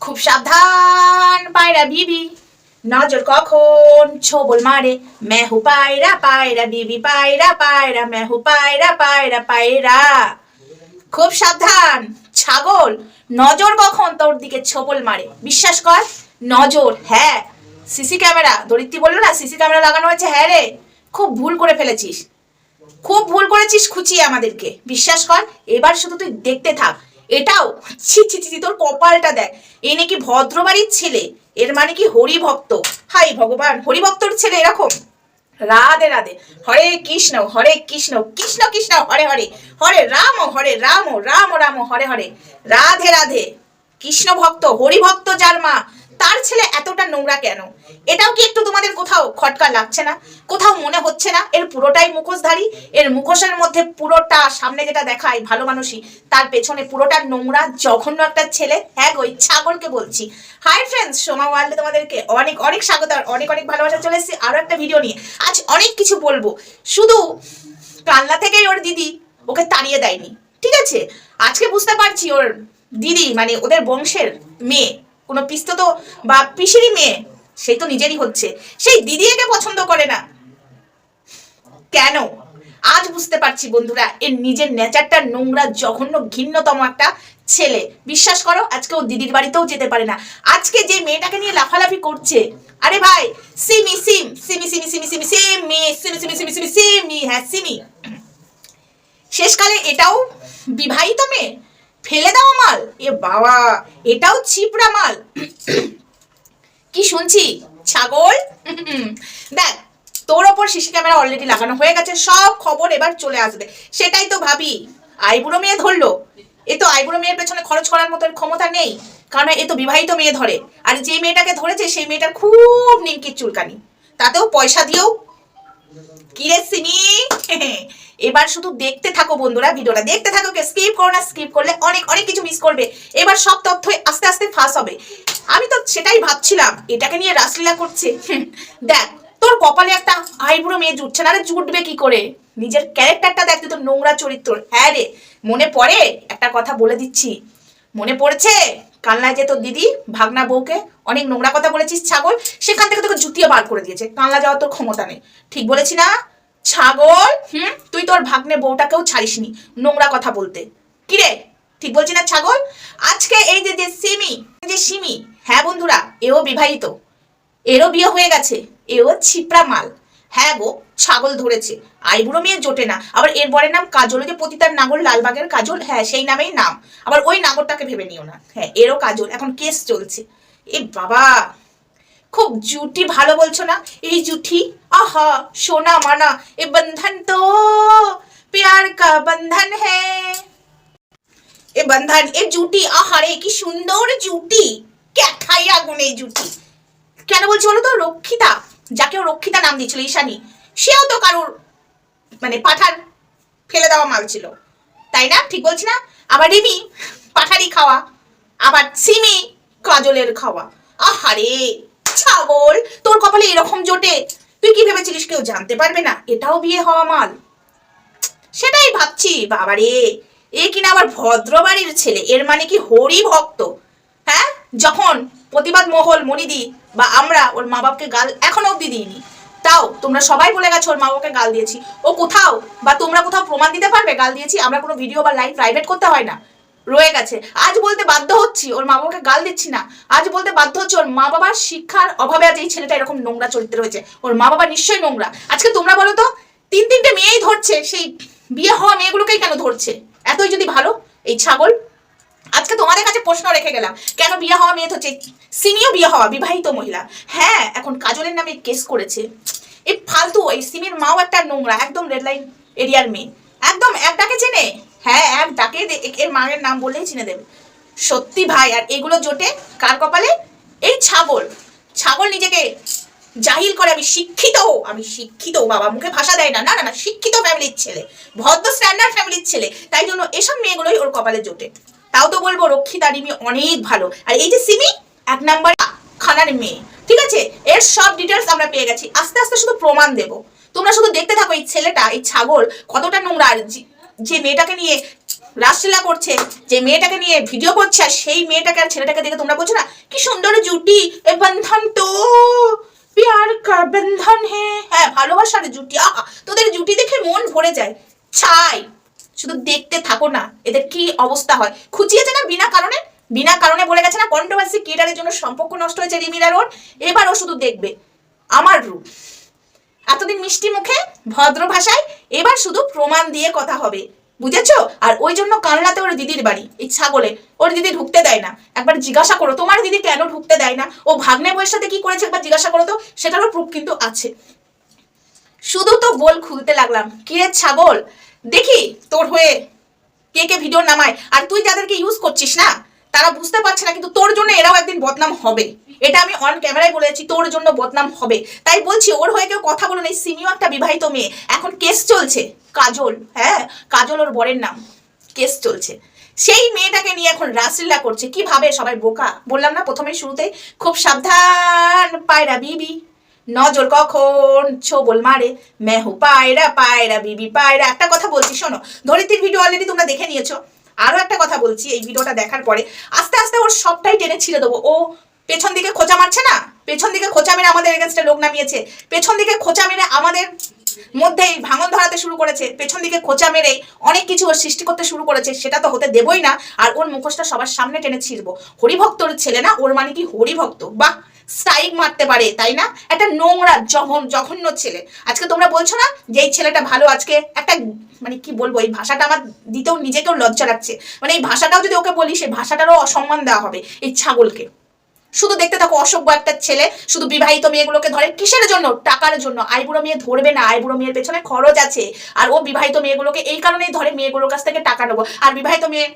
খুব সাবধান পায়রা বিবি। নজর কখন ছোবল মারে। মেহু পায়রা পায়রা বিবি, পায়রা পায়রা, মেহু পায়রা পায়রা পায়রা। খুব সাবধান, ছাগল, নজর কখন তোর দিকে ছোবল মারে। বিশ্বাস কর, নজর হ্যাঁ। সিসি ক্যামেরা, দরিদ্রি বলল না, সিসি ক্যামেরা লাগানো হয়েছে হ্যাঁ রে। খুব ভুল করে ফেলেছিস। খুব ভুল করেছিস খুঁচিয়ে আমাদেরকে। বিশ্বাস কর, এবার শুধু তুই দেখতে থাক। এটাও? ছি ছি ছি তোর কপালটা দেখ। এ নাকি ভদ্রবাড়ির ছেলে, এর মানে কি হরিভক্ত? হাই ভগবান, হরিভক্তর ছেলে এরকম? রাধে রাধে। হরে কৃষ্ণ হরে কৃষ্ণ কৃষ্ণ কৃষ্ণ, হরে হরে। হরে রাম হরে রাম রাম রাম, হরে হরে। রাধে রাধে। কৃষ্ণ ভক্ত হরিভক্ত যার মা তার ছেলে এতটা নোংরা কেন? এটাও কি একটু তোমাদের কোথাও খটকা লাগছে না? কোথাও মনে হচ্ছে না? এর পুরোটাই মুখোশধারী? এর মুখোশের মধ্যে পুরোটা সামনে যেটা দেখায় ভালো মানুষই, তার পেছনে পুরোটা নোংরা, জঘন্য একটা ছেলে। হ্যাঁ এই ছাগলকে বলছি। হাই ফ্রেন্ডস সোমা ওয়ার্ল্ডে তোমাদেরকে অনেক অনেক স্বাগত আর অনেক অনেক ভালোবাসা চলে এসেছি। আরও একটা ভিডিও নিয়ে। আজ অনেক কিছু বলব। শুধু কান্না থেকেই ওর দিদি ওকে তাড়িয়ে দেয়নি। ঠিক আছে? আজকে বুঝতে পারছি ওর দিদি মানে ওদের বংশের মেয়ে। কোনো পিস্তত বা পিসিরই মেয়ে সেই তো নিজেরই হচ্ছে সেই দিদি একে পছন্দ করে না কেন আজ বুঝতে পারছি বন্ধুরা এর নিজের নেচারটা নোংরা জঘন্য ঘিন্নতম একটা ছেলে বিশ্বাস করো আজকে ও দিদির বাড়িতেও যেতে পারে না আজকে যে মেয়েটাকে নিয়ে লাফালাফি করছে আরে ভাই সিমি সিম সিমি সিমি সিমি সিমি সিমি সিমি সিমি সিমি সিমি সিমি হ্যাঁ সিমি শেষকালে এটাও বিবাহিত মেয়ে ফেলে দেওয়া মাল। এ বাবা, এটাও চিপড়া মাল। কি শুনছি? ছাগল? দেখ, তোর ওপর সিসি ক্যামেরা অলরেডি লাগানো হয়ে গেছে, সব খবর এবার চলে আসবে। সেটাই তো ভাবি। আইবুড়ো মেয়ে ধরলো। এ তো আইবুড়ো মেয়ের পেছনে খরচ করার মতো ক্ষমতা নেই। কারণ এ তো বিবাহিত মেয়ে ধরে। আর যে মেয়েটাকে ধরেছে, সেই মেয়েটার খুব নিমকির চুলকানি। তাতেও পয়সা দিয়েও কিরে সিমি? এবার শুধু দেখতে থাকো বন্ধুরা ভিডিওটা। দেখতে থাকো স্কিপ করো না স্কিপ করলে অনেক অনেক কিছু মিস করবে। এবার সব তথ্য আস্তে আস্তে ফাঁস হবে। আমি তো সেটাই ভাবছিলাম, এটাকে নিয়ে রাসলীলা করছে। দেখ, তোর কপালে একটা আইবুড়ো মেয়ে জুটছে না আরে জুটবে কি করে? নিজের ক্যারেক্টারটা দেখ তুই তো নোংরা চরিত্র। হ্যাঁ রে, মনে পড়ে? একটা কথা বলে দিচ্ছি। মনে পড়েছে? কালনায় যে তোর দিদি, ভাগনা বউকে অনেক নোংরা কথা বলেছিস, ছাগল, সেখান থেকে তোকে জুতিয়ে বার করে দিয়েছে। কালনা যাওয়ার তোর ক্ষমতা নেই। ঠিক বলেছি না? ছাগল, হুম? তুই তোর ভাগ্নে বউটাকেও ছাড়িসনি নোংরা কথা বলতে। কিরে ঠিক বলছি না, ছাগল? আজকে এই যে যে সিমি যে সিমি হ্যাঁ বন্ধুরা, এও বিবাহিত। এরও বিয়ে হয়ে গেছে, এও ছিপড়া মাল। হ্যাঁ গো ছাগল ধরেছে। আইবুড়ো মেয়ে জোটে না। আবার এর বরের নাম কাজল যে পতিতার নাগর, লালবাগের কাজল হ্যাঁ সেই নামেই নাম। আবার ওই নাগরটাকে ভেবে নিও না। হ্যাঁ এরও কাজল। এখন কেস চলছে। এ বাবা, খুব জুটি ভালো বলছো না? এই জুটি আহা, সোনা মানা, এ বন্ধন তো প্যার কা বন্ধন হ্যাঁ এ বন্ধন, এ জুটি আহারে কি সুন্দর জুটি। ক্যাথাই আগুন এই জুটি। কেন বলছি বলো তো? রক্ষিতা যাকে ও রক্ষিতা নাম দিয়েছিল, ঈশানী। সেও তো কারোর মানে পাঠার ফেলে দেওয়া মাল ছিল। তাই না? ঠিক বলছি না? আবার রিমি পাঠারি খাওয়া, আবার সিমি, কাজলের খাওয়া। আহারে, ছাগল, তোর কপালে এরকম জোটে? তুই কি ভেবেছিলিস কেউ জানতে পারবে না? এটাও বিয়ে হওয়া মাল। সেটাই ভাবছি, বাবারে। এ কিনা আবার ভদ্রবাড়ির ছেলে, এর মানে কি হরি ভক্ত? হ্যাঁ? যখন প্রতিবাদ মহল মনিদি বা আমরা ওর মা বাপকে গাল এখনও অব্দি দিইনি। তাও তোমরা সবাই বলে গেছো ওর মা বাবাকে গাল দিয়েছি। ও কোথাও বা তোমরা কোথাও প্রমাণ দিতে পারবে? গাল দিয়েছি, আমরা কোনো ভিডিও বা লাইভ প্রাইভেট করতে হয় না। রয়ে গেছে। আজ বলতে বাধ্য হচ্ছি, ওর মা বাবাকে গাল দিচ্ছি না। আজ বলতে বাধ্য হচ্ছে, ওর মা বাবার শিক্ষার অভাবে আজ এই ছেলেটা এরকম নোংরা চরিত্র হয়েছে ওর মা বাবা নিশ্চয়ই নোংরা। আজকে তোমরা বলো তো তিন তিনটে মেয়েই ধরছে, সেই বিয়ে হওয়া মেয়েগুলোকেই কেন ধরছে? এতই যদি ভালো, এই ছাগল আজকে তোমাদের কাছে প্রশ্ন রেখে গেলাম, কেন বিয়ে হওয়া মেয়ে হচ্ছে সিমিও বিয়ে হওয়া, বিবাহিত মহিলা। হ্যাঁ এখন কাজলের নামে কেস করেছে। এই ফালতু, এই সিমির মাও একটা নোংরা, একদম রেড লাইন এরিয়ার মেয়ে। একদম, এক ডাকে চেনে? হ্যাঁ এক ডাকে এর মায়ের নাম বললেই চিনে দেবে। সত্যি ভাই, আর এগুলো জোটে কার কপালে? এই ছাগল। ছাগল নিজেকে জাহিল করে, আমি শিক্ষিত আমি শিক্ষিত বাবা মুখে ভাষা দেয় না না না শিক্ষিত ফ্যামিলির ছেলে, ভদ্র স্ট্যান্ডার্ড ফ্যামিলির ছেলে। তাই জন্য এসব মেয়েগুলোই ওর কপালে জোটে। তাও তো বলব রক্ষিতা রিমি অনেক ভালো। আর এই যে সিমি, এক নাম্বার খানার মেয়ে, ঠিক আছে? এর সব ডিটেলস আমরা পেয়ে গেছি। আস্তে আস্তে শুধু প্রমাণ দেব। তোমরা শুধু দেখতে থাকো এই ছেলেটা, এই ছাগল, কতটা নোংরা। যে- মেয়েটাকে নিয়ে রাসলীলা করছে, যে মেয়েটাকে নিয়ে ভিডিও করছে, আর সেই মেয়েটাকে আর ছেলেটাকে দেখে তোমরা বলছো না, কি সুন্দর জুটি, এ বন্ধন তো, প্যার কা বন্ধন হ্যাঁ ভালোবাসার জুটি, আহা, তোদের জুটি দেখে মন ভরে যায়। ছাই। শুধু দেখতে থাকো না, এদের কি অবস্থা হয়? খুঁচিয়েছে না বিনা কারণে? বিনা কারণে বলে গেছে না কন্ট্রোভার্সি ক্রিয়েটারের জন্য সম্পর্ক নষ্ট হয়েছে রিমিলার ওর এবার ও শুধু দেখবে। আমার রূপ এতদিন মিষ্টি মুখে, ভদ্র ভাষায়, এবার শুধু প্রমাণ দিয়ে কথা হবে। বুঝেছ? আর ওই জন্য কানলাতে ওর দিদির বাড়ি, এই ছাগলে। ওর দিদি ঢুকতে দেয় না। একবার জিজ্ঞাসা করো, তোমার দিদি কেন ঢুকতে দেয় না? ও ভাগ্নে বইয়ের সাথে কি করেছে একবার জিজ্ঞাসা করো তো, সেটারও প্রুফ কিন্তু আছে। শুধু তো বল খুলতে লাগলাম। কি রে ছাগল? দেখি তোর হয়ে কে কে ভিডিও নামায়। আর তুই যাদেরকে ইউজ করছিস না, তারা বুঝতে পারছে না, কিন্তু তোর জন্য এরাও একদিন বদনাম হবে। এটা আমি অন ক্যামেরায় বলেছি, তোর জন্য বদনাম হবে। তাই বলছি, ওর হয়ে কেউ কথা বলো না এই সিমিও একটা বিবাহিত মেয়ে। এখন কেস চলছে, কাজল হ্যাঁ কাজল ওর বরের নাম, কেস চলছে। সেই মেয়েটাকে নিয়ে এখন রাসলীলা করছে। কীভাবে সবাই বোকা? বললাম না প্রথমে শুরুতে খুব সাবধান, পায়রা, বিবি। নজর কখন? ছোবল মারে, মেহু পায়রা পায়রা বিবি পায়রা। একটা কথা বলছি, শোনো, ধরিত্রীর ভিডিও অলরেডি তোমরা দেখে নিয়েছো। আরও একটা কথা বলছি, এই ভিডিওটা দেখার পরে আস্তে আস্তে ওর সবটাই টেনে ছিঁড়ে দেবো। ও পেছন দিকে খোঁচা মারছে না? পেছন দিকে খোঁচা মেরে আমাদের এগেনস্টে লোক নামিয়েছে। পেছন দিকে খোঁচা মেরে আমাদের মধ্যেই ভাঙন ধরাতে শুরু করেছে। পেছন দিকে খোঁচা মেরে অনেক কিছু ওর সৃষ্টি করতে শুরু করেছে, সেটা তো হতে দেবই না। আর ওর মুখোশটা সবার সামনে টেনে ছিঁড়বো। হরিভক্তর ছেলে না? ওর মানে কি হরিভক্ত? বাহ! স্ট্রাইক মারতে পারে, তাই না? একটা নোংরা জঘন জঘন্য ছেলে। আজকে তোমরা বলছো না যে এই ছেলেটা ভালো, আজকে একটা মানে কি বলব, এই ভাষাটা আমার দিতেও, নিজেকেও লজ্জা লাগছে। মানে এই ভাষাটাও যদি ওকে বলি, সেই ভাষাটারও অসম্মান দেওয়া হবে এই ছাগলকে। শুধু দেখতে থাকো, অসভ্য একটা ছেলে, শুধু বিবাহিত মেয়েগুলোকে ধরে, কিসের জন্য? টাকার জন্য। আইবুড়ো মেয়ে ধরবে না, আইবুড়ো মেয়ের পেছনে খরচ আছে। আর ও বিবাহিত মেয়েগুলোকে এই কারণেই ধরে, মেয়েগুলোর কাছ থেকে টাকা নেব। আর বিবাহিত মেয়ে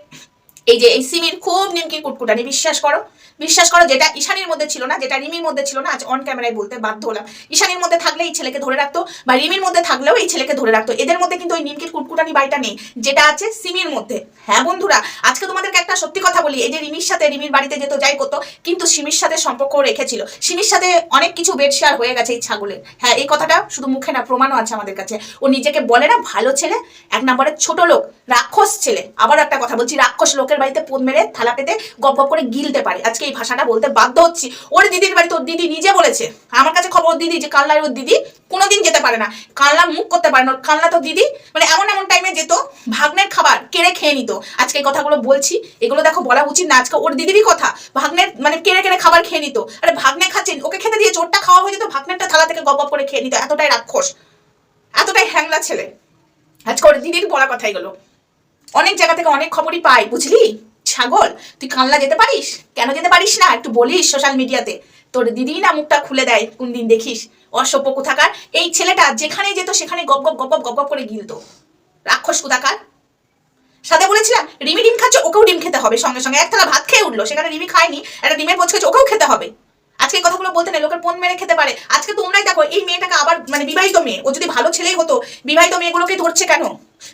এই যে এই সিমির খুব নিমকি কুটকুটানি বিশ্বাস করো? বিশ্বাস করো যেটা ঈশানীর মধ্যে ছিল না, যেটা রিমির মধ্যে ছিল না, আজ অন ক্যামেরায় বলতে বাধ্য হলাম। ঈশানীর মধ্যে থাকলে এই ছেলেকে ধরে রাখতো বা রিমির মধ্যে থাকলেও এই ছেলেকে ধরে রাখতো। এদের মধ্যে কিন্তু ওই নিমকির কুটকুটানি বাড়িটা নেই, যেটা আছে সিমির মধ্যে। হ্যাঁ বন্ধুরা, আজকে তোমাদেরকে একটা সত্যি কথা বলি, এই যে রিমির সাথে রিমির বাড়িতে যেত, যাই করতো, কিন্তু সিমির সাথে সম্পর্ক রেখেছিল। সিমির সাথে অনেক কিছু বেড শেয়ার হয়ে গেছে এই ছাগলের। হ্যাঁ এই কথাটা শুধু মুখে না, প্রমাণও আছে আমাদের কাছে। ও নিজেকে বলে না, ভালো ছেলে, এক নম্বরের ছোট লোক, রাক্ষস ছেলে। আবার একটা কথা বলছি, রাক্ষস লোকের বাড়িতে পোদ মেরে থালা পেতে গপ গপ করে গিলতে পারে। আজকে এই ভাষাটা বলতে বাধ্য হচ্ছি। ওর দিদির বাড়িতে ওর দিদি নিজে বলেছে। আমার কাছে খবর দিদি যে কাল্লার ওর দিদি কোনোদিন যেতে পারে না। কাল্লা মুখ করতে পারে না। কাল্লা তো দিদি মানে এমন এমন টাইমে যেত, ভাগ্নের খাবার কেড়ে খেয়ে নিত। আজকে এই কথাগুলো বলছি, এগুলো দেখো বলা উচিত না। আজকে ওর দিদিরই কথা, ভাগ্নের মানে কেড়ে কেড়ে খাবার খেয়ে নিত। আরে ভাগ্নে খাচ্ছেন, ওকে খেতে দিয়ে চোরটা খাওয়া হয়ে যেত, ভাগ্নেরটা থালা থেকে গপ করে খেয়ে নিত। এতটাই রাক্ষস, এতটাই হ্যাংলা ছেলে। আজকে ওর দিদির বলা কথা এগুলো অনেক জায়গা থেকে অনেক খবরই পাই, বুঝলি? ছাগল, তুই কানলা যেতে পারিস? কেন যেতে পারিস না? একটু বলিস সোশ্যাল মিডিয়াতে তোর দিদি না মুখটা খুলে দেয় কোন দিন দেখিস? অসভ্য কোথাকার? এই ছেলেটা যেখানে যেত সেখানে গপ গপ গপ গপ গপ করে গিলতো। রাক্ষস কোথাকার? সাথে বলেছিলাম, রিমি ডিম খাচ্ছে, ওকেও ডিম খেতে হবে। সঙ্গে সঙ্গে এক থালা ভাত খেয়ে উঠল। সেখানে রিমি খায়নি, একটা ডিমের পোচ খেয়েছে, ওকেও খেতে হবে। আজকে এই কথাগুলো বলতে নেই, লোকের পণ মেরে খেতে পারে। আজকে তোমরাই দেখো, এই মেয়েটাকে আবার মানে বিবাহিত মেয়ে, ও যদি ভালো ছেলেই হতো, বিবাহিত মেয়েগুলোকেই ধরছে কেন?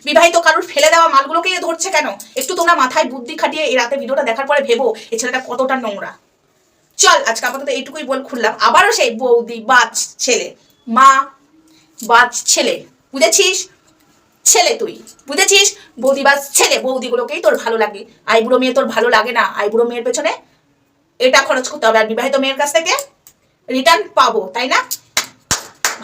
বিবাহিত কারুর ফেলে দেওয়া মালগুলোকেই এ ধরছে কেন? একটু তোমরা মাথায় বুদ্ধি খাটিয়ে এই রাতে ভিডিওটা দেখার পরে ভেবো এই ছেলেটা কতটা নোংরা। চল, আজকে আপাতত এইটুকুই বল খুললাম। আবারও সেই বৌদি বাচ ছেলে। মা বাচ ছেলে। বুঝেছিস? ছেলে তুই। বুঝেছিস? বৌদি বাচ ছেলে। বৌদিগুলোকেই তোর ভালো লাগে। আইবুড়ো মেয়ে তোর ভালো লাগে না। আইবুড়ো মেয়ের পেছনে এটা খরচ করতে হবে। আর বিবাহিত মেয়ের কাছ থেকে রিটার্ন পাবো, তাই না?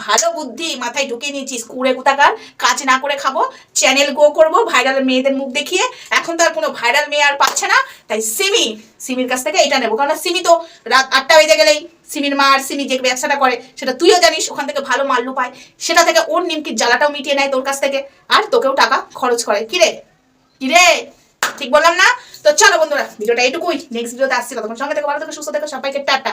ভালো বুদ্ধি মাথায় ঢুকিয়ে নিয়েছিস, কুড়ে কোথাকার? কাজ না করে খাব চ্যানেল গো করব ভাইরাল মেয়েদের মুখ দেখিয়ে। এখন তো আর কোনো ভাইরাল মেয়ে আর পাচ্ছে না, তাই সিমি, সিমির কাছ থেকে এটা নেব। কারণ সিমি তো রাত আটটা বেজে গেলেই সিমির মা আর সিমি যে ব্যবসাটা করে, সেটা তুইও জানিস, ওখান থেকে ভালো মাল্লু পায় সেটা থেকে ওর নিমকির জ্বালাটাও মিটিয়ে নেয় তোর কাছ থেকে। আর তোকেও টাকা খরচ করে কিরে কিরে ঠিক বললাম না? তো চলো বন্ধুরা, ভিডিওটা এইটুকুই নেক্সট ভিডিওতে আসছি। তখন সঙ্গে থেকে, ভালো থেকে, সুস্থ থেকে, সবাইকে টাটা।